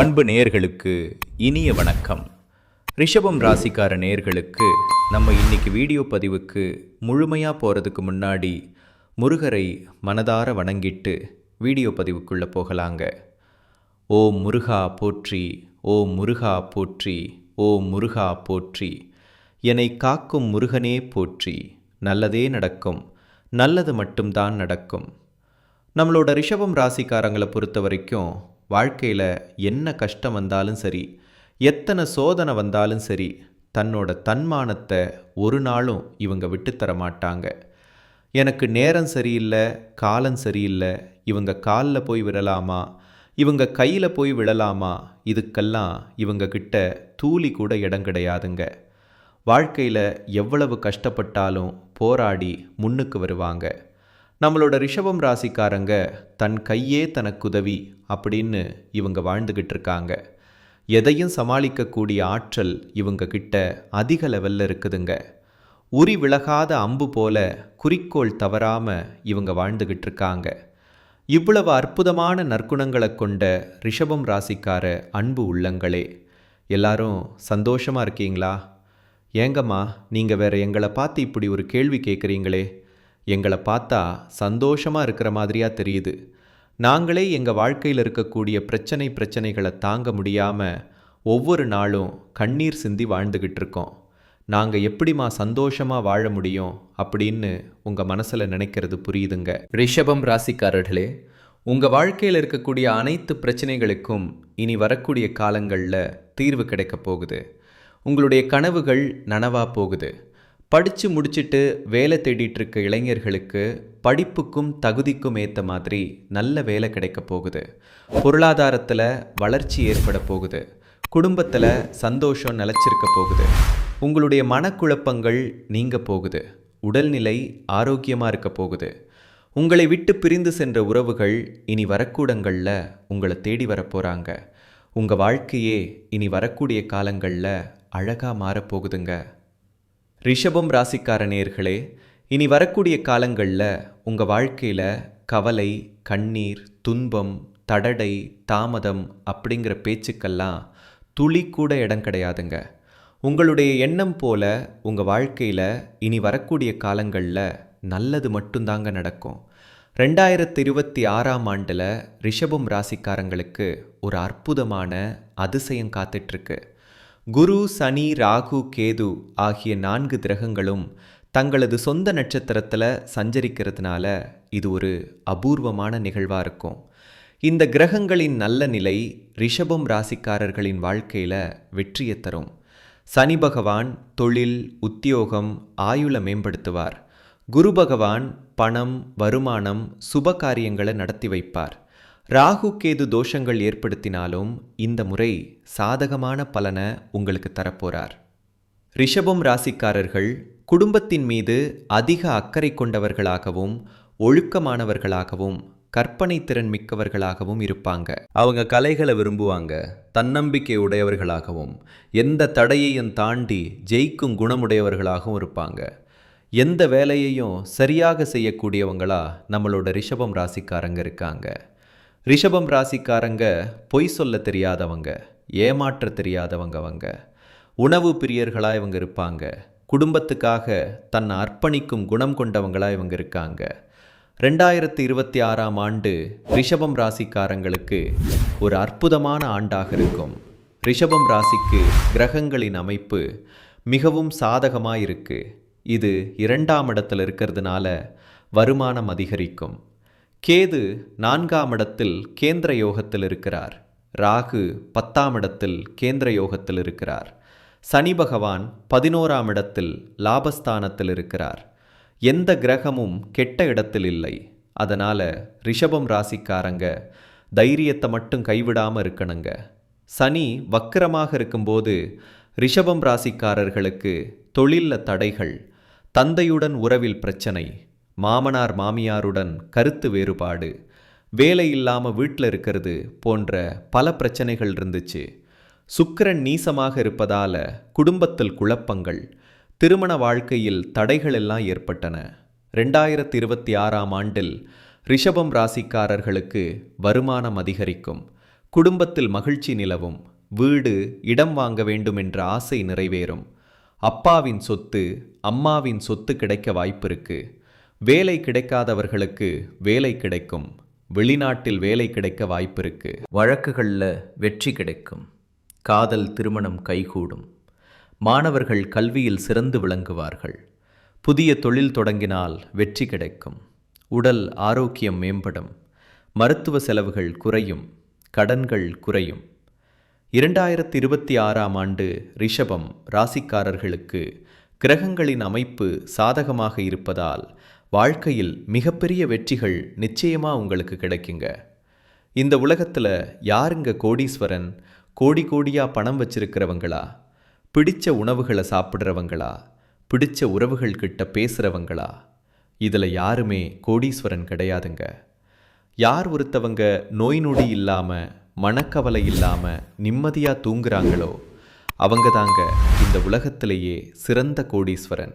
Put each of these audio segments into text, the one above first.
அன்பு நேயர்களுக்கு இனிய வணக்கம். ரிஷபம் ராசிக்கார நேயர்களுக்கு நம்ம இன்னைக்கு வீடியோ பதிவுக்கு முழுமையாக போகிறதுக்கு முன்னாடி முருகரை மனதார வணங்கிட்டு வீடியோ பதிவுக்குள்ளே போகலாங்க. ஓ முருகா போற்றி ஓ முருகா போற்றி ஓ முருகா போற்றி என்னை காக்கும் முருகனே போற்றி நல்லதே நடக்கும் நல்லது மட்டும்தான் நடக்கும். நம்மளோட ரிஷபம் ராசிக்காரங்களை பொறுத்த வரைக்கும் வாழ்க்கையில் என்ன கஷ்டம் வந்தாலும் சரி எத்தனை சோதனை வந்தாலும் சரி தன்னோட தன்மானத்தை ஒரு நாளும் இவங்க விட்டுத்தர மாட்டாங்க. எனக்கு நேரம் சரியில்லை காலம் சரியில்லை இவங்க காலில் போய் விடலாமா இவங்க கையில் போய் விழலாமா இதுக்கெல்லாம் இவங்க கிட்ட தூளி கூட இடம் கிடையாதுங்க. வாழ்க்கையில் எவ்வளவு கஷ்டப்பட்டாலும் போராடி முன்னுக்கு வருவாங்க. நம்மளோட ரிஷபம் ராசிக்காரங்க தன் கையே தனக்கு உதவி அப்படின்னு இவங்க வாழ்ந்துக்கிட்டு இருக்காங்க எதையும் சமாளிக்கக்கூடிய ஆற்றல் இவங்க கிட்ட அதிக லெவலில் இருக்குதுங்க. உரி விலகாத அம்பு போல குறிக்கோள் தவறாமல் இவங்க வாழ்ந்துகிட்டு இருக்காங்க இவ்வளவு அற்புதமான நற்குணங்களை கொண்ட ரிஷபம் ராசிக்கார அன்பு உள்ளங்களே. எல்லாரும் சந்தோஷமாக இருக்கீங்களா? ஏங்கம்மா நீங்கள் வேற எங்களை பார்த்து இப்படி ஒரு கேள்வி கேட்குறீங்களே எங்களை பார்த்தா சந்தோஷமாக இருக்கிற மாதிரியாக தெரியுது. நாங்களே எங்கள் வாழ்க்கையில் இருக்கக்கூடிய பிரச்சனை பிரச்சனைகளை தாங்க முடியாமல் ஒவ்வொரு நாளும் கண்ணீர் சிந்தி வாழ்ந்துக்கிட்டு இருக்கோம். நாங்கள் எப்படிம்மா சந்தோஷமாக வாழ முடியும் அப்படின்னு உங்கள் மனசில் நினைக்கிறது புரியுதுங்க. ரிஷபம் ராசிக்காரர்களே உங்கள் வாழ்க்கையில் இருக்கக்கூடிய அனைத்து பிரச்சனைகளுக்கும் இனி வரக்கூடிய காலங்களில் தீர்வு கிடைக்க போகுது. உங்களுடைய கனவுகள் நனவாக போகுது. படித்து முடிச்சிட்டு வேலை தேடிட்டு இருக்க இளைஞர்களுக்கு படிப்புக்கும் தகுதிக்கும் ஏற்ற மாதிரி நல்ல வேலை கிடைக்க போகுது. பொருளாதாரத்தில் வளர்ச்சி ஏற்பட போகுது. குடும்பத்தில் சந்தோஷம் நிலச்சிருக்க போகுது. உங்களுடைய மனக்குழப்பங்கள் நீங்க போகுது. உடல்நிலை ஆரோக்கியமாக இருக்க போகுது. உங்களை விட்டு பிரிந்து சென்ற உறவுகள் இனி வரக்கூடங்களில் உங்களை தேடி வரப்போகிறாங்க உங்கள் வாழ்க்கையே இனி வரக்கூடிய காலங்களில் அழகாக மாறப்போகுதுங்க ரிஷபம் ராசிக்கார நேர்களே இனி வரக்கூடிய காலங்களில் உங்கள் வாழ்க்கையில் கவலை கண்ணீர் துன்பம் தடடை தாமதம் அப்படிங்கிற பேச்சுக்கெல்லாம் துளி கூட இடம் கிடையாதுங்க. உங்களுடைய எண்ணம் போல உங்கள் வாழ்க்கையில் இனி வரக்கூடிய காலங்களில் நல்லது மட்டும்தாங்க நடக்கும். ரெண்டாயிரத்தி இருபத்தி ஆறாம் ஆண்டில் ரிஷபம் ராசிக்காரங்களுக்கு ஒரு அற்புதமான அதிசயம் காத்துட்ருக்கு. குரு சனி ராகு கேது ஆகிய நான்கு கிரகங்களும் தங்களது சொந்த நட்சத்திரத்தில் சஞ்சரிக்கிறதுனால இது ஒரு அபூர்வமான நிகழ்வாக இருக்கும். இந்த கிரகங்களின் நல்ல நிலை ரிஷபம் ராசிக்காரர்களின் வாழ்க்கையில் வெற்றியை தரும். சனி பகவான் தொழில் உத்தியோகம் ஆயுளை மேம்படுத்துவார். குரு பகவான் பணம் வருமானம் சுப காரியங்களை நடத்தி வைப்பார். ராகு கேது தோஷங்கள் ஏற்படுத்தினாலும் இந்த முறை சாதகமான பலனை உங்களுக்கு தரப்போறார். ரிஷபம் ராசிக்காரர்கள் குடும்பத்தின் மீது அதிக அக்கறை கொண்டவர்களாகவும் ஒழுக்கமானவர்களாகவும் கற்பனை திறன் மிக்கவர்களாகவும் இருப்பாங்க. அவங்க கலைகளை விரும்புவாங்க தன்னம்பிக்கை உடையவர்களாகவும் எந்த தடையையும் தாண்டி ஜெயிக்கும் குணமுடையவர்களாகவும் இருப்பாங்க. எந்த வேலையையும் சரியாக செய்யக்கூடியவங்களா நம்மளோட ரிஷபம் ராசிக்காரங்க இருக்காங்க. ரிஷபம் ராசிக்காரங்க பொய் சொல்ல தெரியாதவங்க ஏமாற்ற தெரியாதவங்க அவங்க. உணவு பிரியர்களாக இவங்க இருப்பாங்க. குடும்பத்துக்காக தன்னை அர்ப்பணிக்கும் குணம் கொண்டவங்களா இவங்க இருக்காங்க. ரெண்டாயிரத்தி இருபத்தி ஆறாம் ஆண்டு ரிஷபம் ராசிக்காரங்களுக்கு ஒரு அற்புதமான ஆண்டாக இருக்கும். ரிஷபம் ராசிக்கு கிரகங்களின் அமைப்பு மிகவும் சாதகமாக இருக்கு இது இரண்டாம் இடத்தில் இருக்கிறதுனால வருமானம் அதிகரிக்கும். கேது நான்காம் இடத்தில் கேந்திர யோகத்தில் இருக்கிறார். ராகு பத்தாம் இடத்தில் கேந்திர யோகத்தில் இருக்கிறார். சனி பகவான் பதினோராம் இடத்தில் லாபஸ்தானத்தில் இருக்கிறார். எந்த கிரகமும் கெட்ட இடத்தில் இல்லை. அதனால் ரிஷபம் ராசிக்காரங்க தைரியத்தை மட்டும் கைவிடாமல் இருக்கணுங்க. சனி வக்கரமாக இருக்கும்போது ரிஷபம் ராசிக்காரர்களுக்கு தொழிலில் தடைகள் தந்தையுடன் உறவில் பிரச்சனை மாமனார் மாமியாருடன் கருத்து வேறுபாடு. வேலை இல்லாமல் வீட்டில் இருக்கிறது போன்ற பல பிரச்சனைகள் இருந்துச்சு. சுக்கிரன் நீசமாக இருப்பதால குடும்பத்தில் குழப்பங்கள் திருமண வாழ்க்கையில் தடைகள் எல்லாம் ஏற்பட்டன. ரெண்டாயிரத்தி இருபத்தி ஆறாம் ஆண்டில் ரிஷபம் ராசிக்காரர்களுக்கு வருமானம் அதிகரிக்கும் குடும்பத்தில் மகிழ்ச்சி நிலவும் வீடு இடம் வாங்க வேண்டும் என்ற ஆசை நிறைவேறும். அப்பாவின் சொத்து அம்மாவின் சொத்து கிடைக்க வாய்ப்பிருக்கு வேலை கிடைக்காதவர்களுக்கு வேலை கிடைக்கும். வெளிநாட்டில் வேலை கிடைக்க வாய்ப்பிருக்கு. வழக்குகளில் வெற்றி கிடைக்கும். காதல் திருமணம் கைகூடும். மாணவர்கள் கல்வியில் சிறந்து விளங்குவார்கள். புதிய தொழில் தொடங்கினால் வெற்றி கிடைக்கும். உடல் ஆரோக்கியம் மேம்படும். மருத்துவ செலவுகள் குறையும். கடன்கள் குறையும். இரண்டாயிரத்தி இருபத்தி ஆறாம் ஆண்டு ரிஷபம் ராசிக்காரர்களுக்கு கிரகங்களின் அமைப்பு சாதகமாக இருப்பதால் வாழ்க்கையில் மிகப்பெரிய வெற்றிகள் நிச்சயமா உங்களுக்கு கிடைக்குங்க. இந்த உலகத்தில் யாருங்க கோடீஸ்வரன் கோடி கோடியா பணம் வச்சிருக்கிறவங்களா? பிடிச்ச உணவுகளை சாப்பிட்றவங்களா? பிடிச்ச உறவுகள் கிட்ட பேசுகிறவங்களா இதில் யாருமே கோடீஸ்வரன் கிடையாதுங்க. யார் ஒருத்தவங்க நோய் நொடி இல்லாமல் மனக்கவலை இல்லாமல் நிம்மதியாக தூங்குறாங்களோ அவங்க தாங்க இந்த உலகத்திலேயே சிறந்த கோடீஸ்வரன்.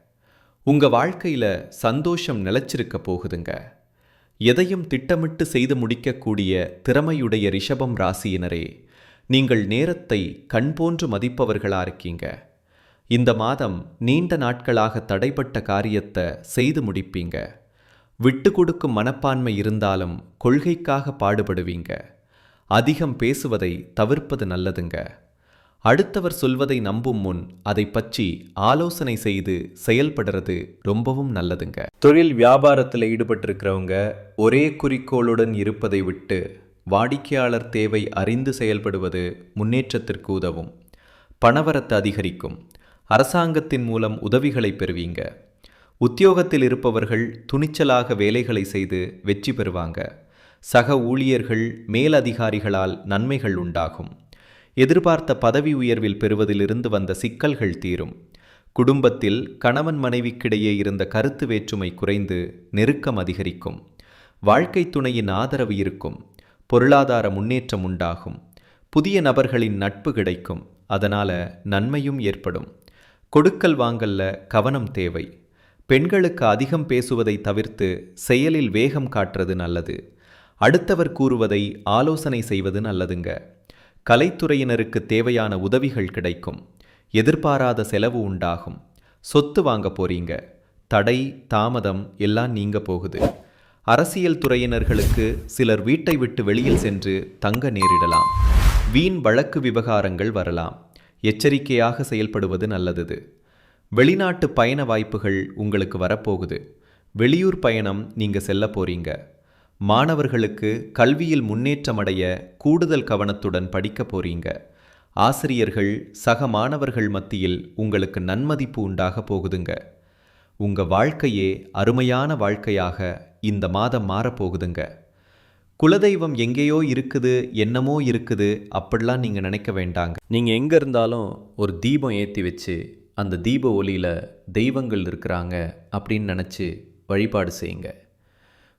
உங்கள் வாழ்க்கையில் சந்தோஷம் நிலச்சிருக்க போகுதுங்க. எதையும் திட்டமிட்டு செய்து முடிக்கக்கூடிய திறமையுடைய ரிஷபம் ராசியினரே நீங்கள் நேரத்தை கண் போன்று மதிப்பவர்களா இருக்கீங்க. இந்த மாதம் நீண்ட நாட்களாக தடைப்பட்ட காரியத்தை செய்து முடிப்பீங்க. விட்டு கொடுக்கும் மனப்பான்மை இருந்தாலும் கொள்கைக்காக பாடுபடுவீங்க. அதிகம் பேசுவதை தவிர்ப்பது நல்லதுங்க. அடுத்தவர் சொல்வதை நம்பும் முன் அதை பற்றி ஆலோசனை செய்து செயல்படுறது ரொம்பவும் நல்லதுங்க. தொழில் வியாபாரத்தில் ஈடுபட்டிருக்கிறவங்க ஒரே குறிக்கோளுடன் இருப்பதை விட்டு வாடிக்கையாளர் தேவை அறிந்து செயல்படுவது முன்னேற்றத்திற்கு உதவும். பணவரத்து அதிகரிக்கும். அரசாங்கத்தின் மூலம் உதவிகளை பெறுவீங்க. உத்தியோகத்தில் இருப்பவர்கள் துணிச்சலாக வேலைகளை செய்து வெற்றி பெறுவாங்க. சக ஊழியர்கள் மேலதிகாரிகளால் நன்மைகள் உண்டாகும். எதிர்பார்த்த பதவி உயர்வில் பெறுவதிலிருந்து வந்த சிக்கல்கள் தீரும். குடும்பத்தில் கணவன் மனைவிக்கிடையே இருந்த கருத்து வேற்றுமை குறைந்து நெருக்கம் அதிகரிக்கும். வாழ்க்கை துணையின் ஆதரவு இருக்கும். பொருளாதார முன்னேற்றம் உண்டாகும். புதிய நபர்களின் நட்பு கிடைக்கும். அதனால நன்மையும் ஏற்படும். கொடுக்கல் வாங்கல்ல கவனம் தேவை. பெண்களுக்கு அதிகம் பேசுவதை தவிர்த்து செயலில் வேகம் காட்டுறது நல்லது. அடுத்தவர் கூறுவதை ஆலோசனை செய்வது நல்லதுங்க. கலைத்துறையினருக்கு தேவையான உதவிகள் கிடைக்கும். எதிர்பாராத செலவு உண்டாகும். சொத்து வாங்க போறீங்க. தடை தாமதம் எல்லாம் நீங்க போகுது. அரசியல் துறையினர்களுக்கு சிலர் வீட்டை விட்டு வெளியில் சென்று தங்க நேரிடலாம். வீண் வழக்கு விவகாரங்கள் வரலாம். எச்சரிக்கையாக செயல்படுவது நல்லது வெளிநாட்டு பயண வாய்ப்புகள் உங்களுக்கு வரப்போகுது. வெளியூர் பயணம் நீங்கள் செல்ல போறீங்க. மாணவர்களுக்கு கல்வியில் முன்னேற்றமடைய கூடுதல் கவனத்துடன் படிக்க போறீங்க. ஆசிரியர்கள் சக மாணவர்கள் மத்தியில் உங்களுக்கு நன்மதிப்பு உண்டாக போகுதுங்க. உங்க வாழ்க்கையே அருமையான வாழ்க்கையாக இந்த மாதம் மாறப்போகுதுங்க குலதெய்வம் எங்கேயோ இருக்குது என்னமோ இருக்குது அப்படிலாம் நீங்கள் நினைக்க வேண்டாங்க. நீங்கள் எங்கே இருந்தாலும் ஒரு தீபம் ஏற்றி வச்சு அந்த தீப ஒளியில் தெய்வங்கள் இருக்கிறாங்க அப்படின்னு நினச்சி வழிபாடு செய்யுங்க.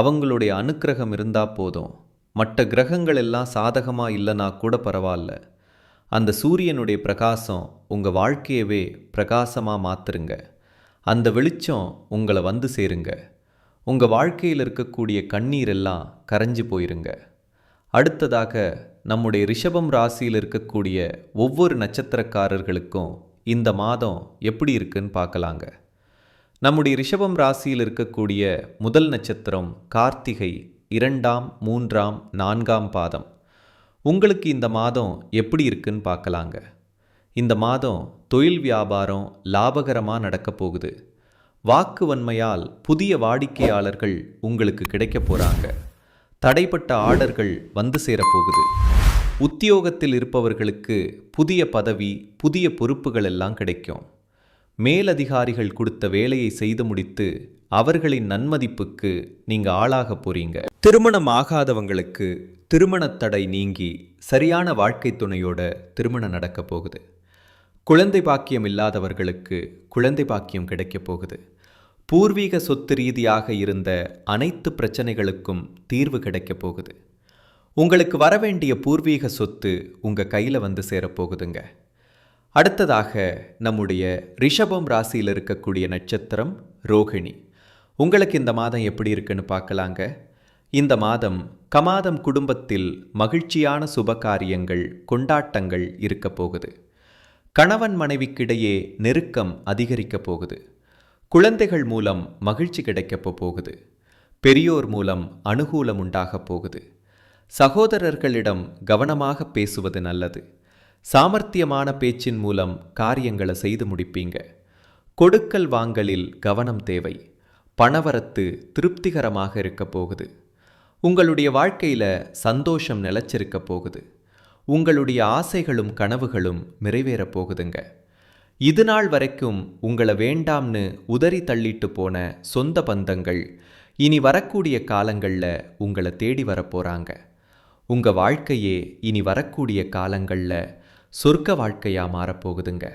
அவங்களுடைய அனுக்கிரகம் இருந்தால் போதும். மற்ற கிரகங்கள் எல்லாம் சாதகமாக இல்லைனா கூட பரவாயில்ல அந்த சூரியனுடைய பிரகாசம் உங்கள் வாழ்க்கையவே பிரகாசமாக மாற்றுருங்க அந்த வெளிச்சம் உங்களை வந்து சேருங்க. உங்கள் வாழ்க்கையில் இருக்கக்கூடிய கண்ணீர் எல்லாம் கரைஞ்சு போயிருங்க. அடுத்ததாக நம்முடைய ரிஷபம் ராசியில் இருக்கக்கூடிய ஒவ்வொரு நட்சத்திரக்காரர்களுக்கும் இந்த மாதம் எப்படி இருக்குன்னு பார்க்கலாங்க. நம்முடைய ரிஷபம் ராசியில் இருக்கக்கூடிய முதல் நட்சத்திரம் கார்த்திகை இரண்டாம் மூன்றாம் நான்காம் பாதம். உங்களுக்கு இந்த மாதம் எப்படி இருக்குன்னு பார்க்கலாங்க. இந்த மாதம் தொழில் வியாபாரம் லாபகரமாக நடக்கப் போகுது. வாக்கு வன்மையால் புதிய வாடிக்கையாளர்கள் உங்களுக்கு கிடைக்க போகிறாங்க தடைப்பட்ட ஆர்டர்கள் வந்து சேரப்போகுது உத்தியோகத்தில் இருப்பவர்களுக்கு புதிய பதவி புதிய பொறுப்புகள் எல்லாம் கிடைக்கும். மேலதிகாரிகள் கொடுத்த வேலையை செய்து முடித்து அவர்களின் நன்மதிப்புக்கு நீங்க ஆளாக போறீங்க. திருமணம் ஆகாதவங்களுக்கு திருமணத் தடை நீங்கி சரியான வாழ்க்கை துணையோட திருமணம் நடக்க போகுது. குழந்தை பாக்கியம் இல்லாதவர்களுக்கு குழந்தை பாக்கியம் கிடைக்கப் போகுது. பூர்வீக சொத்து ரீதியாக இருந்த அனைத்து பிரச்சனைகளுக்கும் தீர்வு கிடைக்கப் போகுது. உங்களுக்கு வரவேண்டிய பூர்வீக சொத்து உங்க கையில வந்து சேரப்போகுதுங்க அடுத்ததாக நம்முடைய ரிஷபம் ராசியில் இருக்கக்கூடிய நட்சத்திரம் ரோகிணி உங்களுக்கு இந்த மாதம் எப்படி இருக்குன்னு பார்க்கலாங்க. இந்த மாதம் கமாதம் குடும்பத்தில் மகிழ்ச்சியான சுபகாரியங்கள் கொண்டாட்டங்கள் இருக்க போகுது. கணவன் மனைவிக்கிடையே நெருக்கம் அதிகரிக்கப் போகுது. குழந்தைகள் மூலம் மகிழ்ச்சி கிடைக்கப் போகுது. பெரியோர் மூலம் அனுகூலம் உண்டாகப் போகுது. சகோதரர்களிடம் கவனமாக பேசுவது நல்லது. சாமர்த்தியமான பேச்சின் மூலம் காரியங்களை செய்து முடிப்பீங்க. கொடுக்கல் வாங்கலில் கவனம் தேவை. பணவரத்து திருப்திகரமாக இருக்க போகுது. உங்களுடைய வாழ்க்கையில் சந்தோஷம் நிலச்சிருக்க போகுது. உங்களுடைய ஆசைகளும் கனவுகளும் நிறைவேறப் போகுதுங்க. இது நாள் வரைக்கும் உங்களை வேண்டாம்னு உதறி தள்ளிட்டு போன சொந்த பந்தங்கள் இனி வரக்கூடிய காலங்களில் உங்களை தேடி வரப்போகிறாங்க உங்கள் வாழ்க்கையே இனி வரக்கூடிய காலங்களில் சொர்க்க வாழ்க்கையாக மாறப்போகுதுங்க.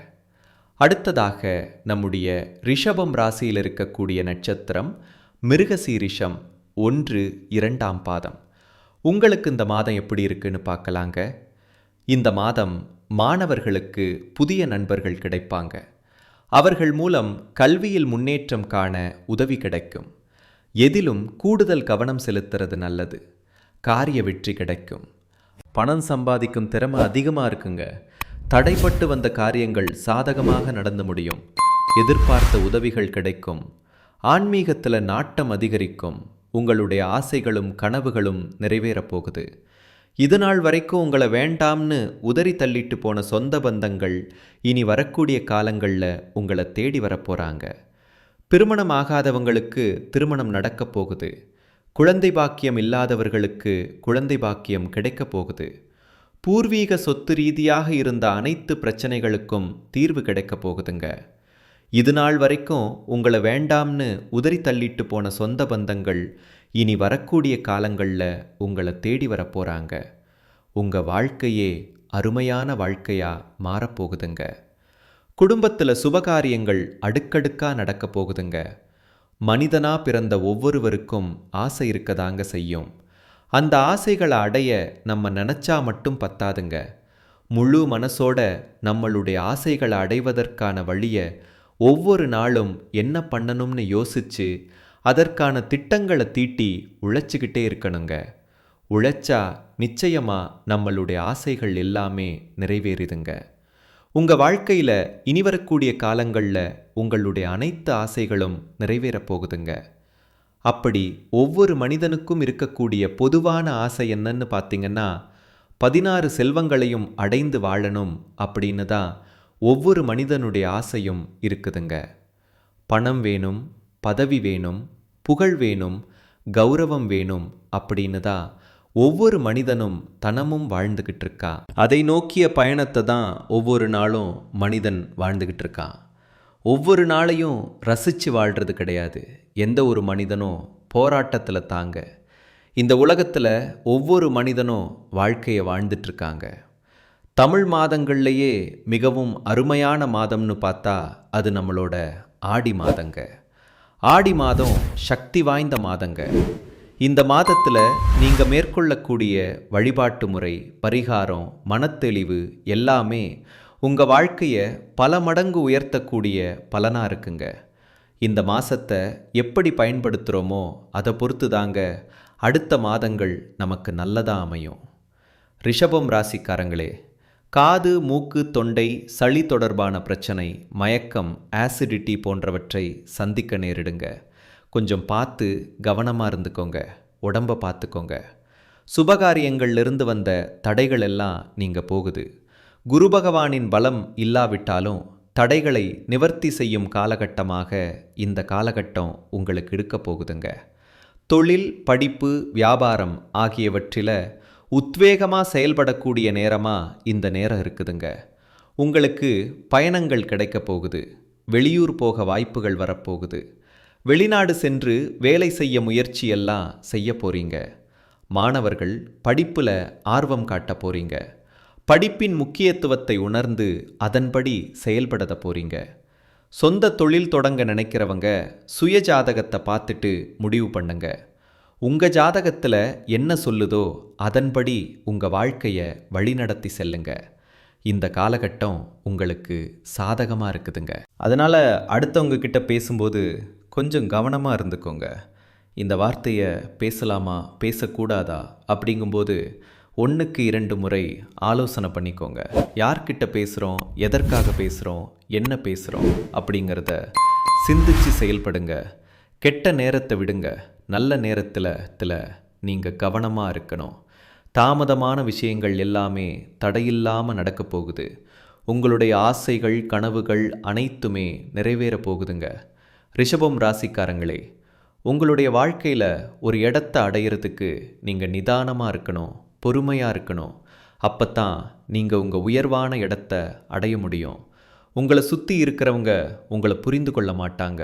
அடுத்ததாக நம்முடைய ரிஷபம் ராசியில் இருக்கக்கூடிய நட்சத்திரம் மிருகசீரிஷம் ஒன்று இரண்டாம் பாதம். உங்களுக்கு இந்த மாதம் எப்படி இருக்குன்னு பார்க்கலாங்க. இந்த மாதம் மாணவர்களுக்கு புதிய நண்பர்கள் கிடைப்பாங்க. அவர்கள் மூலம் கல்வியில் முன்னேற்றம் காண உதவி கிடைக்கும். எதிலும் கூடுதல் கவனம் செலுத்துறது நல்லது. காரிய வெற்றி கிடைக்கும். பணம் சம்பாதிக்கும் திறமை அதிகமாக இருக்குங்க. தடைப்பட்டு வந்த காரியங்கள் சாதகமாக நடந்து முடியும். எதிர்பார்த்த உதவிகள் கிடைக்கும். ஆன்மீகத்தில் நாட்டம் அதிகரிக்கும். உங்களுடைய ஆசைகளும் கனவுகளும் நிறைவேறப் போகுது. இது நாள் வரைக்கும் உங்களை வேண்டாம்னு உதறி தள்ளிட்டு போன சொந்த பந்தங்கள் இனி வரக்கூடிய காலங்களில் உங்களை தேடி வரப்போகிறாங்க திருமணம் ஆகாதவங்களுக்கு திருமணம் நடக்கப் போகுது. குழந்தை பாக்கியம் இல்லாதவர்களுக்கு குழந்தை பாக்கியம் கிடைக்கப் போகுது. பூர்வீக சொத்து ரீதியாக இருந்த அனைத்து பிரச்சனைகளுக்கும் தீர்வு கிடைக்கப் போகுதுங்க. இது நாள் வரைக்கும் உங்களை வேண்டாம்னு உதறி தள்ளிட்டு போன சொந்த பந்தங்கள் இனி வரக்கூடிய காலங்களில் உங்களை தேடி வரப்போகிறாங்க உங்கள் வாழ்க்கையே அருமையான வாழ்க்கையாக மாறப்போகுதுங்க குடும்பத்தில் சுபகாரியங்கள் அடுக்கடுக்காக நடக்க போகுதுங்க. மனிதனாக பிறந்த ஒவ்வொருவருக்கும் ஆசை இருக்கதாங்க செய்யும். அந்த ஆசைகளை அடைய நம்ம நினச்சா மட்டும் பத்தாதுங்க. முழு மனசோட நம்மளுடைய ஆசைகளை அடைவதற்கான வழியை ஒவ்வொரு நாளும் என்ன பண்ணணும்னு யோசிச்சு அதற்கான திட்டங்களை தீட்டி உழைச்சிக்கிட்டே இருக்கணுங்க. உழைச்சா நிச்சயமாக நம்மளுடைய ஆசைகள் எல்லாமே நிறைவேறுதுங்க. உங்கள் வாழ்க்கையில் இனி வரக்கூடிய காலங்களில் உங்களுடைய அனைத்து ஆசைகளும் நிறைவேறப் போகுதுங்க. அப்படி ஒவ்வொரு மனிதனுக்கும் இருக்கக்கூடிய பொதுவான ஆசை என்னன்னு பார்த்தீங்கன்னா பதினாறு செல்வங்களையும் அடைந்து வாழணும் அப்படின்னு தான் ஒவ்வொரு மனிதனுடைய ஆசையும் இருக்குதுங்க. பணம் வேணும் பதவி வேணும் புகழ் வேணும் கௌரவம் வேணும் அப்படின்னு தான் ஒவ்வொரு மனிதனும் தனமும் வாழ்ந்துக்கிட்டு இருக்கா. அதை நோக்கிய பயணத்தை தான் ஒவ்வொரு நாளும் மனிதன் வாழ்ந்துக்கிட்டு இருக்கான் ஒவ்வொரு நாளையும் ரசித்து வாழ்கிறது கிடையாது. எந்த ஒரு மனிதனும் போராட்டத்தில் தாங்க. இந்த உலகத்தில் ஒவ்வொரு மனிதனும் வாழ்க்கையை வாழ்ந்துட்டுருக்காங்க தமிழ் மாதங்கள்லேயே மிகவும் அருமையான மாதம்னு பார்த்தா அது நம்மளோட ஆடி மாதங்க. ஆடி மாதம் சக்தி வாய்ந்த மாதங்க. இந்த மாதத்தில் நீங்கள் மேற்கொள்ளக்கூடிய வழிபாட்டு முறை பரிகாரம் மனத்தெளிவு எல்லாமே உங்கள் வாழ்க்கையை பல மடங்கு உயர்த்தக்கூடிய பலனாக இருக்குங்க. இந்த மாதத்தை எப்படி பயன்படுத்துகிறோமோ அதை பொறுத்து தாங்க அடுத்த மாதங்கள் நமக்கு நல்லதாக அமையும். ரிஷபம் ராசிக்காரங்களே காது மூக்கு தொண்டை சளி தொடர்பான பிரச்சனை மயக்கம் ஆசிடிட்டி போன்றவற்றை சந்திக்க நேரிடுங்க. கொஞ்சம் பார்த்து கவனமாக இருந்துக்கோங்க. உடம்பை பார்த்துக்கோங்க. சுபகாரியங்கள்லேருந்து வந்த தடைகள் எல்லாம் நீங்கள் போகுது. குரு பகவானின் பலம் இல்லாவிட்டாலும் தடைகளை நிவர்த்தி செய்யும் காலகட்டமாக இந்த காலகட்டம் உங்களுக்கு இருக்க போகுதுங்க. தொழில் படிப்பு வியாபாரம் ஆகியவற்றில் உத்வேகமாக செயல்படக்கூடிய நேரமாக இந்த நேரம் இருக்குதுங்க. உங்களுக்கு பயணங்கள் கிடைக்க போகுது வெளியூர் போக வாய்ப்புகள் வரப்போகுது வெளிநாடு சென்று வேலை செய்ய முயற்சியெல்லாம் செய்ய போகிறீங்க மாணவர்கள் படிப்பில் ஆர்வம் காட்ட போகிறீங்க படிப்பின் முக்கியத்துவத்தை உணர்ந்து அதன்படி செயல்படத போறீங்க. சொந்த தொழில் தொடங்க நினைக்கிறவங்க சுய ஜாதகத்தை பார்த்துட்டு முடிவு பண்ணுங்க. உங்க ஜாதகத்தில் என்ன சொல்லுதோ அதன்படி உங்க வாழ்க்கையை வழிநடத்தி செல்லுங்க. இந்த காலகட்டம் உங்களுக்கு சாதகமாக இருக்குதுங்க. அதனால் அடுத்தவங்க கிட்ட பேசும்போது கொஞ்சம் கவனமாக இருந்துக்கோங்க. இந்த வார்த்தையை பேசலாமா பேசக்கூடாதா அப்படிங்கும்போது ஒன்றுக்கு இரண்டு முறை ஆலோசனை பண்ணிக்கோங்க. யார்கிட்ட பேசுகிறோம் எதற்காக பேசுகிறோம் என்ன பேசுகிறோம் அப்படிங்கிறத சிந்திச்சு செயல்படுங்க. கெட்ட நேரத்தை விடுங்க. நல்ல நேரத்தில் தில நீங்கள் கவனமாக இருக்கணும். தாமதமான விஷயங்கள் எல்லாமே தடையில்லாமல் நடக்கப் போகுது. உங்களுடைய ஆசைகள் கனவுகள் அனைத்துமே நிறைவேறப் போகுதுங்க. ரிஷபம் ராசிக்காரங்களே உங்களுடைய வாழ்க்கையில் ஒரு இடத்த அடையிறதுக்கு நீங்கள் நிதானமாக இருக்கணும். பொறுமையாக இருக்கணும். அப்போ தான் நீங்கள் உங்கள் உயர்வான இடத்த அடைய முடியும். உங்களை சுற்றி இருக்கிறவங்க உங்களை புரிந்து கொள்ள மாட்டாங்க.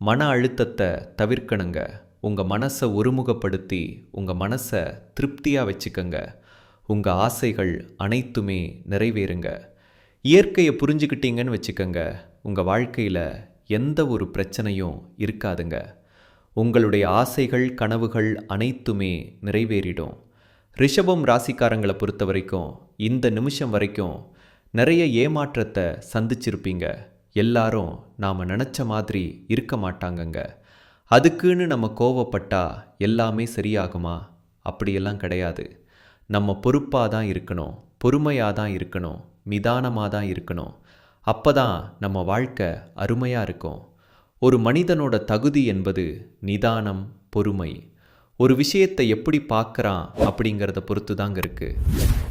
மன அழுத்தத்தை தவிர்க்கணுங்க. உங்கள் மனசை ஒருமுகப்படுத்தி உங்கள் மனசை திருப்தியாக வச்சுக்கோங்க. உங்கள் ஆசைகள் அனைத்துமே நிறைவேறுங்க. இயற்கையை புரிஞ்சுக்கிட்டீங்கன்னு வச்சுக்கோங்க. உங்கள் வாழ்க்கையில் எந்த ஒரு பிரச்சனையும் இருக்காதுங்க. உங்களுடைய ஆசைகள் கனவுகள் அனைத்துமே நிறைவேறிடும். ரிஷபம் ராசிக்காரங்களை பொறுத்த வரைக்கும் இந்த நிமிஷம் வரைக்கும் நிறைய ஏமாற்றத்தை சந்திச்சிருப்பீங்க. எல்லாரும் நாம் நினச்ச மாதிரி இருக்க மாட்டாங்கங்க. அதுக்குன்னு நம்ம கோவப்பட்டா எல்லாமே சரியாகுமா? அப்படியெல்லாம் கிடையாது. நம்ம பொறுப்பாக தான் இருக்கணும். பொறுமையாக தான் இருக்கணும். நிதானமாக தான் இருக்கணும். அப்போ தான் நம்ம வாழ்க்கை அருமையாக இருக்கும். ஒரு மனிதனோட தகுதி என்பது நிதானம் பொறுமை. ஒரு விஷயத்தை எப்படி பார்க்குறான் அப்படிங்கிறத பொறுத்து தாங்க இருக்கு.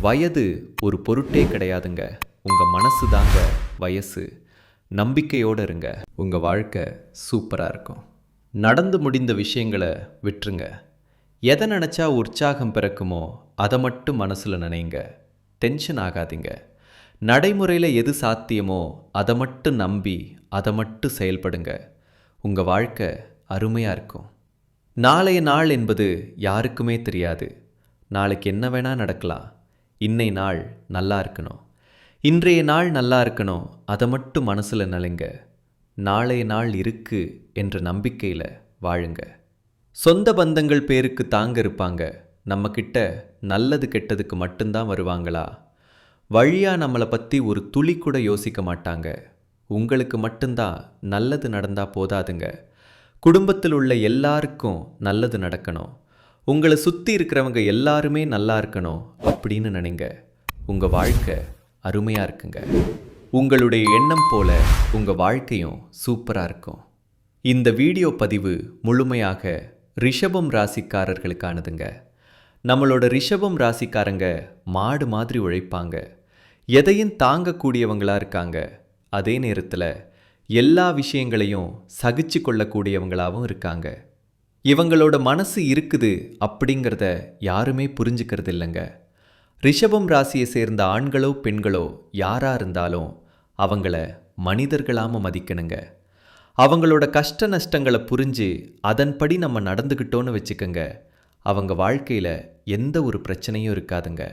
வயது ஒரு பொருட்டே கிடையாதுங்க. உங்கள் மனசு தாங்க வயசு. நம்பிக்கையோடு இருங்க. உங்கள் வாழ்க்கை சூப்பராக இருக்கும். நடந்து முடிந்த விஷயங்களை விட்டுருங்க. எதை நினச்சா உற்சாகம் பிறக்குமோ அதை மட்டும் மனசில் நினைங்க. டென்ஷன் ஆகாதீங்க. நடைமுறையில் எது சாத்தியமோ அதை மட்டும் நம்பி அதை மட்டும் செயல்படுங்க. உங்கள் வாழ்க்கை அருமையாக இருக்கும். நாளைய நாள் என்பது யாருக்குமே தெரியாது. நாளைக்கு என்ன வேணால் நடக்கலாம். இன்னை நாள் நல்லா இருக்கணும். இன்றைய நாள் நல்லா இருக்கணும் அதை மட்டும் மனசில் நலுங்க. நாளைய நாள் இருக்கு என்ற நம்பிக்கையில் வாழுங்க. சொந்த பந்தங்கள் பேருக்கு தாங்க இருப்பாங்க. நம்மக்கிட்ட நல்லது கெட்டதுக்கு மட்டும்தான் வருவாங்களா? வழியாக நம்மளை பற்றி ஒரு துளி கூட யோசிக்க மாட்டாங்க. உங்களுக்கு மட்டும்தான் நல்லது நடந்தால் போதாதுங்க. குடும்பத்தில் உள்ள எல்லாருக்கும் நல்லது நடக்கணும். உங்களை சுற்றி இருக்கிறவங்க எல்லாருமே நல்லா இருக்கணும் அப்படின்னு நினைங்க. உங்கள் வாழ்க்கை அருமையாக இருக்குங்க. உங்களுடைய எண்ணம் போல உங்கள் வாழ்க்கையும் சூப்பராக இருக்கும். இந்த வீடியோ பதிவு முழுமையாக ரிஷபம் ராசிக்காரர்களுக்கானதுங்க. நம்மளோட ரிஷபம் ராசிக்காரங்க மாடு மாதிரி உழைப்பாங்க. எதையும் தாங்கக்கூடியவங்களாக இருக்காங்க. அதே நேரத்தில் எல்லா விஷயங்களையும் சகிச்சு கொள்ளக்கூடியவங்களாகவும் இருக்காங்க. இவங்களோட மனசு இருக்குது அப்படிங்கிறத யாருமே புரிஞ்சுக்கிறது இல்லைங்க. ரிஷபம் ராசியை சேர்ந்த ஆண்களோ பெண்களோ யாராக இருந்தாலும் அவங்கள மனிதர்களாம மதிக்கணுங்க. அவங்களோட கஷ்ட நஷ்டங்களை புரிஞ்சு அதன்படி நம்ம நடந்துக்கிட்டோன்னு வச்சுக்கோங்க. அவங்க வாழ்க்கையில் எந்த ஒரு பிரச்சனையும் இருக்காதுங்க.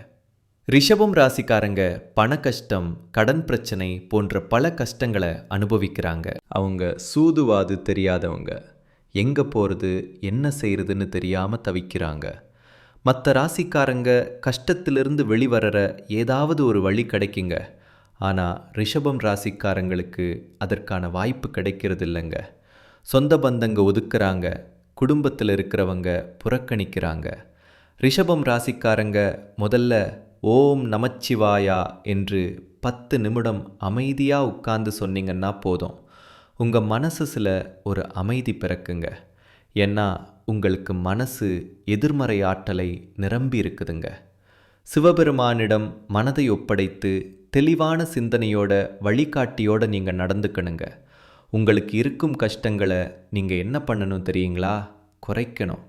ரிஷபம் ராசிக்காரங்க பண கஷ்டம் கடன் பிரச்சனை போன்ற பல கஷ்டங்களை அனுபவிக்கிறாங்க. அவங்க சூதுவாது தெரியாதவங்க. எங்கே போகிறது என்ன செய்கிறதுன்னு தெரியாமல் தவிக்கிறாங்க. மற்ற ராசிக்காரங்க கஷ்டத்திலிருந்து வெளிவரற ஏதாவது ஒரு வழி கிடைக்குங்க. ஆனால் ரிஷபம் ராசிக்காரங்களுக்கு அதற்கான வாய்ப்பு கிடைக்கிறது இல்லைங்க சொந்த பந்தங்க ஒதுக்குறாங்க குடும்பத்தில் இருக்கிறவங்க புறக்கணிக்கிறாங்க. ரிஷபம் ராசிக்காரங்க முதல்ல ஓம் நமச்சிவாயா என்று பத்து நிமிடம் அமைதியாக உட்கார்ந்து சொன்னீங்கன்னா போதும். உங்கள் மனசு சில ஒரு அமைதி பிறக்குங்க. ஏன்னா உங்களுக்கு மனசு எதிர்மறை ஆற்றலை நிரம்பி இருக்குதுங்க. சிவபெருமானிடம் மனதை ஒப்படைத்து தெளிவான சிந்தனையோட வழிகாட்டியோட நீங்கள் நடந்துக்கணுங்க. உங்களுக்கு இருக்கும் கஷ்டங்களை நீங்கள் என்ன பண்ணணும் தெரியுங்களா? குறைக்கணும்.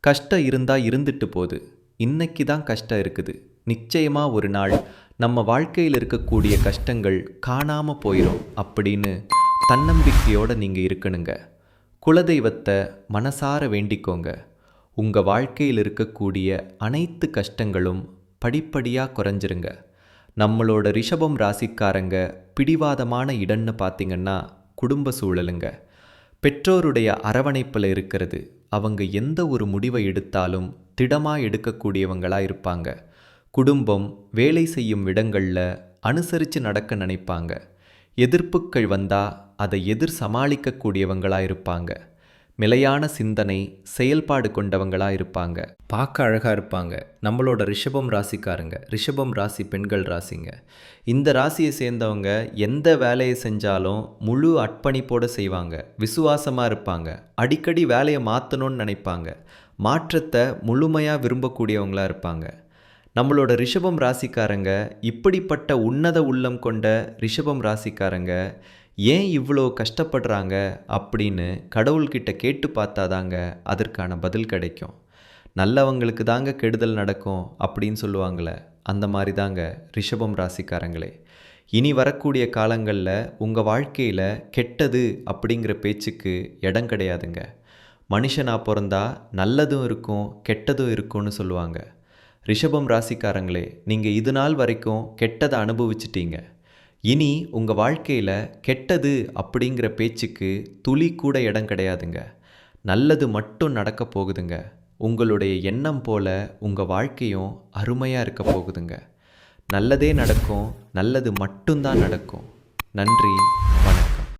கஷ்டம் இருந்தால் இருந்துட்டு போகுது. இன்னைக்கு தான் கஷ்டம் இருக்குது. நிச்சயமாக ஒரு நாள் நம்ம வாழ்க்கையில் இருக்கக்கூடிய கஷ்டங்கள் காணாமல் போயிடும் அப்படின்னு தன்னம்பிக்கையோடு நீங்கள் இருக்கணுங்க. குலதெய்வத்தை மனசார வேண்டிக்கோங்க. உங்கள் வாழ்க்கையில் இருக்கக்கூடிய அனைத்து கஷ்டங்களும் படிப்படியாக குறைஞ்சிருங்க. நம்மளோட ரிஷபம் ராசிக்காரங்க பிடிவாதமான இடம்னு பார்த்தீங்கன்னா குடும்ப சூழலுங்க. பெற்றோருடைய அரவணைப்பில் இருக்கிறது. அவங்க எந்த ஒரு முடிவை எடுத்தாலும் திடமாக எடுக்கக்கூடியவங்களாக இருப்பாங்க. குடும்பம் வேலை செய்யும் இடங்களில் அனுசரித்து நடக்க நினைப்பாங்க. எதிர்ப்புக்கள் வந்தால் அதை எதிர் சமாளிக்கக்கூடியவங்களாக இருப்பாங்க. நிலையான சிந்தனை செயல்பாடு கொண்டவங்களாக இருப்பாங்க. பார்க்க அழகாக இருப்பாங்க. நம்மளோட ரிஷபம் ராசிக்காரங்க. ரிஷபம் ராசி பெண்கள் ராசிங்க. இந்த ராசியை சேர்ந்தவங்க எந்த வேலையை செஞ்சாலும் முழு அர்ப்பணிப்போடு செய்வாங்க. விசுவாசமாக இருப்பாங்க. அடிக்கடி வேலையை மாற்றணும்னு நினைப்பாங்க. மாற்றத்தை முழுமையாக விரும்பக்கூடியவங்களாக இருப்பாங்க. நம்மளோட ரிஷபம் ராசிக்காரங்க இப்படிப்பட்ட உன்னத உள்ளம் கொண்ட ரிஷபம் ராசிக்காரங்க ஏன் இவ்வளோ கஷ்டப்படுறாங்க அப்படின்னு கடவுள்கிட்ட கேட்டு பார்த்தாதாங்க அதற்கான பதில் கிடைக்கும். நல்லவங்களுக்கு தாங்க கெடுதல் நடக்கும் அப்படின்னு சொல்லுவாங்களே அந்த மாதிரி தாங்க ரிஷபம் ராசிக்காரங்களே. இனி வரக்கூடிய காலங்களில் உங்கள் வாழ்க்கையில் கெட்டது அப்படிங்கிற பேச்சுக்கு இடம் கிடையாதுங்க. மனுஷனாக பிறந்தா நல்லதும் இருக்கும் கெட்டதும் இருக்கும்னு சொல்லுவாங்க. ரிஷபம் ராசிக்காரங்களே நீங்கள் இது நாள் வரைக்கும் கெட்டதை அனுபவிச்சிட்டீங்க. இனி உங்கள் வாழ்க்கையில் கெட்டது அப்படிங்கிற பேச்சுக்கு துளி கூட இடம் கிடையாதுங்க. நல்லது மட்டும் நடக்க போகுதுங்க. உங்களுடைய எண்ணம் போல உங்கள் வாழ்க்கையும் அருமையாக இருக்க போகுதுங்க. நல்லதே நடக்கும் நல்லது மட்டும்தான் நடக்கும். நன்றி.